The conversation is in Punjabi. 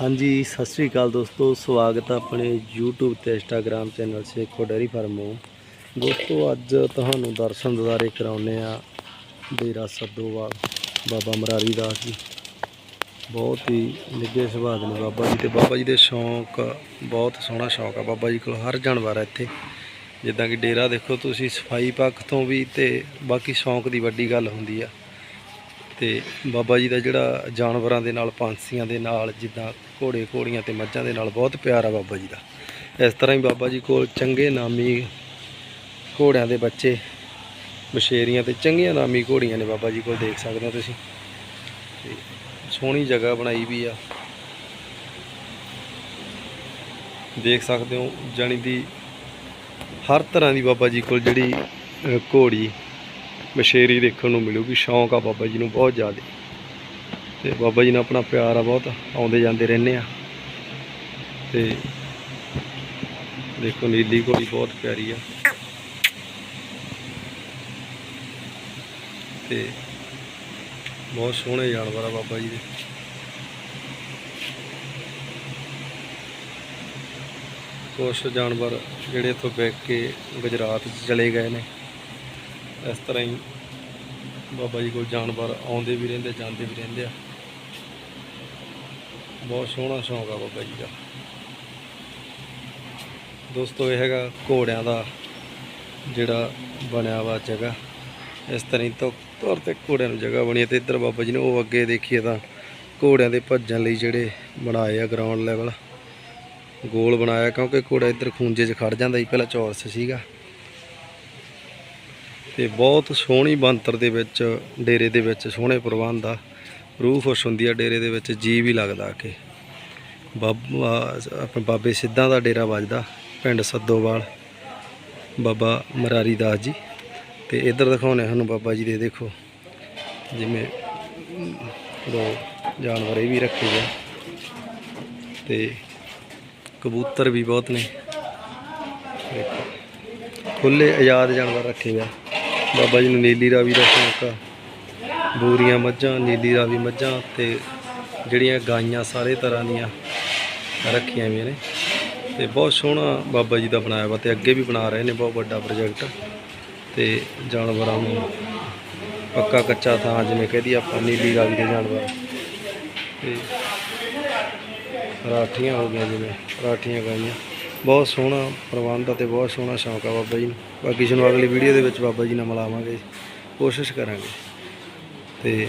ਹਾਂਜੀ, ਸਤਿ ਸ੍ਰੀ ਅਕਾਲ ਦੋਸਤੋ, ਸਵਾਗਤ ਹੈ ਆਪਣੇ YouTube ਤੇ Instagram ਚੈਨਲ ਸੇਖੋ ਡੈਰੀ ਫਾਰਮੋਂ ਦੋਸਤੋ, ਅੱਜ ਤੁਹਾਨੂੰ ਦਰਸ਼ਨ ਦਿਦਾਰੇ ਕਰਾਉਨੇ ਆ ਡੇਰਾ ਸੱਦੋਵਾਲ, ਬਾਬਾ ਮਰਾਰੀ ਦਾਸ ਜੀ। ਬਹੁਤ ਹੀ ਨਿੱਘੇ ਸੁਭਾਅ ਦੇ ਨੇ ਬਾਬਾ ਜੀ ਤੇ ਬਾਬਾ ਜੀ ਦੇ ਸ਼ੌਂਕ, ਬਹੁਤ ਸੋਹਣਾ ਸ਼ੌਂਕ ਆ ਬਾਬਾ ਜੀ ਕੋਲ, ਹਰ ਜਾਨਵਰ ਹੈ ਇੱਥੇ। ਜਿੱਦਾਂ ਕਿ ਡੇਰਾ ਦੇਖੋ ਤੁਸੀਂ, ਸਫ਼ਾਈ ਪੱਖ ਤੋਂ ਵੀ ਤੇ ਬਾਕੀ ਸ਼ੌਂਕ ਦੀ ਵੱਡੀ ਗੱਲ ਹੁੰਦੀ ਆ। ਤੇ ਬਾਬਾ ਜੀ ਦਾ ਜਿਹੜਾ ਜਾਨਵਰਾਂ ਦੇ ਨਾਲ ਪੰਛੀਆਂ ਦੇ ਨਾਲ, ਜਿੱਦਾਂ ਘੋੜੇ ਘੋੜੀਆਂ ਤੇ ਮੱਝਾਂ ਦੇ ਨਾਲ ਬਹੁਤ ਪਿਆਰ ਆ ਬਾਬਾ ਜੀ ਦਾ। ਇਸ ਤਰ੍ਹਾਂ ਹੀ ਬਾਬਾ ਜੀ ਕੋਲ ਚੰਗੇ ਨਾਮੀ ਘੋੜਿਆਂ ਦੇ ਬੱਚੇ ਬਸ਼ੇਰੀਆਂ ਤੇ ਚੰਗੀਆਂ ਨਾਮੀ ਘੋੜੀਆਂ ਨੇ ਬਾਬਾ ਜੀ ਕੋਲ ਦੇਖ ਸਕਦੇ ਹੋ ਤੁਸੀਂ। ਤੇ ਸੋਹਣੀ ਜਗ੍ਹਾ ਬਣਾਈ ਵੀ ਆ। ਦੇਖ ਸਕਦੇ ਹੋ ਜਾਣੀ ਦੀ ਹਰ ਤਰ੍ਹਾਂ ਦੀ ਬਾਬਾ ਜੀ ਕੋਲ ਜਿਹੜੀ ਘੋੜੀ ਮਸ਼ੇਰੀ ਦੇਖਣ ਨੂੰ ਮਿਲੂਗੀ, ਸ਼ੌਂਕ ਆ ਬਾਬਾ ਜੀ ਨੂੰ ਬਹੁਤ ਜ਼ਿਆਦਾ। ਤੇ ਬਾਬਾ ਜੀ ਨਾਲ ਆਪਣਾ ਪਿਆਰ ਆ ਬਹੁਤ, ਆਉਂਦੇ ਜਾਂਦੇ ਰਹਿੰਦੇ ਆ। ਤੇ ਦੇਖੋ ਨੀਲੀ ਘੋੜੀ ਬਹੁਤ ਪਿਆਰੀ ਆ। ਤੇ ਬਹੁਤ ਸੋਹਣੇ ਜਾਨਵਰ ਆ ਬਾਬਾ ਜੀ ਦੇ। ਕੁਛ ਜਾਨਵਰ ਜਿਹੜੇ ਇੱਥੋਂ ਵੇਖ ਕੇ ਗੁਜਰਾਤ 'ਚ ਚਲੇ ਗਏ ਨੇ। ਇਸ ਤਰ੍ਹਾਂ ਹੀ ਬਾਬਾ ਜੀ ਕੋਲ ਜਾਨਵਰ ਆਉਂਦੇ ਵੀ ਰਹਿੰਦੇ, ਜਾਂਦੇ ਵੀ ਰਹਿੰਦੇ ਆ। ਬਹੁਤ ਸੋਹਣਾ ਸ਼ੌਂਕ ਆ ਬਾਬਾ ਜੀ ਦਾ। ਦੋਸਤੋ, ਇਹ ਹੈਗਾ ਘੋੜਿਆਂ ਦਾ ਜਿਹੜਾ ਬਣਿਆ ਵਾ ਜਗ੍ਹਾ। ਇਸ ਤਰ੍ਹਾਂ ਹੀ ਤੋਂ ਤੌਰ ਤੇ ਘੋੜਿਆਂ ਨੂੰ ਜਗ੍ਹਾ ਬਣੀ ਹੈ ਤੇ ਇੱਧਰ ਬਾਬਾ ਜੀ ਨੇ ਉਹ ਅੱਗੇ ਦੇਖੀਏ ਤਾਂ ਘੋੜਿਆਂ ਦੇ ਭੱਜਣ ਲਈ ਜਿਹੜੇ ਬਣਾਏ ਆ ਗਰਾਊਂਡ ਲੈਵਲ ਗੋਲ ਬਣਾਇਆ ਕਿਉਂਕਿ ਘੋੜਾ ਇੱਧਰ ਖੂੰਜੇ 'ਚ ਖੜ ਜਾਂਦਾ ਸੀ, ਪਹਿਲਾਂ ਚੌਰਸ ਸੀਗਾ। ਤੇ ਬਹੁਤ ਸੋਹਣੀ ਬੰਤਰ ਦੇ ਵਿੱਚ ਡੇਰੇ ਦੇ ਵਿੱਚ ਸੋਹਣੇ ਪ੍ਰਬੰਧ ਆ। ਰੂਹ ਖੁਸ਼ ਹੁੰਦੀ ਆ ਡੇਰੇ ਦੇ ਵਿੱਚ ਜੀ ਵੀ ਲੱਗਦਾ ਕਿ। ਬਾਬਾ ਆਪਣੇ ਬਾਬੇ ਸਿੱਧਾਂ ਦਾ ਡੇਰਾ ਵੱਜਦਾ ਪਿੰਡ ਸੱਦੋਵਾਲ ਬਾਬਾ ਮਰਾਰੀ ਦਾਸ ਜੀ। ਤੇ ਇੱਧਰ ਦਿਖਾਉਣੇ ਸਾਨੂੰ ਬਾਬਾ ਜੀ ਦੇ ਦੇਖੋ। ਜਿਵੇਂ ਅਮ, ਦੋ ਜਾਨਵਰ ਇਹ ਵੀ ਰੱਖੇ ਗਏ ਤੇ ਕਬੂਤਰ ਵੀ ਬਹੁਤ ਨੇ। ਦੇਖੋ। ਖੁੱਲੇ ਆਜ਼ਾਦ ਜਾਨਵਰ ਰੱਖੇ ਗਏ ਬਾਬਾ ਜੀ ਨੂੰ ਨੀਲੀ ਰਾਵੀ ਦਾ ਸ਼ੌਂਕ ਆ। ਬੂਰੀਆਂ ਮੱਝਾਂ, ਨੀਲੀ ਰਾਵੀ ਮੱਝਾਂ ਤੇ ਜਿਹੜੀਆਂ ਗਾਈਆਂ ਸਾਰੇ ਤਰ੍ਹਾਂ ਦੀਆਂ ਰੱਖੀਆਂ ਵੀ ਨੇ। ਤੇ ਬਹੁਤ ਸੋਹਣਾ ਬਾਬਾ ਜੀ ਦਾ ਬਣਾਇਆ ਵਾ ਤੇ ਅੱਗੇ ਵੀ ਬਣਾ ਰਹੇ ਨੇ ਬਹੁਤ ਵੱਡਾ ਪ੍ਰੋਜੈਕਟ। ਤੇ ਜਾਨਵਰਾਂ ਨੂੰ ਪੱਕਾ ਕੱਚਾ ਥਾਂ ਜਿਵੇਂ ਕਹਦੀ ਆਪਾਂ ਨੀਲੀ ਰਾਵੀ ਦੇ ਜਾਨਵਰ। ਤੇ ਰਾਠੀਆਂ ਹੋ ਗਈਆਂ ਜਿਵੇਂ, ਰਾਠੀਆਂ ਗਾਈਆਂ। ਬਹੁਤ ਸੋਹਣਾ ਪ੍ਰਬੰਧ ਆ ਤੇ ਬਹੁਤ ਸੋਹਣਾ ਸ਼ੌਂਕ ਆ ਬਾਬਾ ਜੀ ਨੂੰ। ਬਾਕੀ ਤੁਹਾਨੂੰ ਅਗਲੀ ਵੀਡੀਓ ਦੇ ਵਿੱਚ ਬਾਬਾ ਜੀ ਨਾਲ ਮਿਲਾਵਾਂਗੇ। ਕੋਸ਼ਿਸ਼ ਕਰਾਂਗੇ। ਤੇ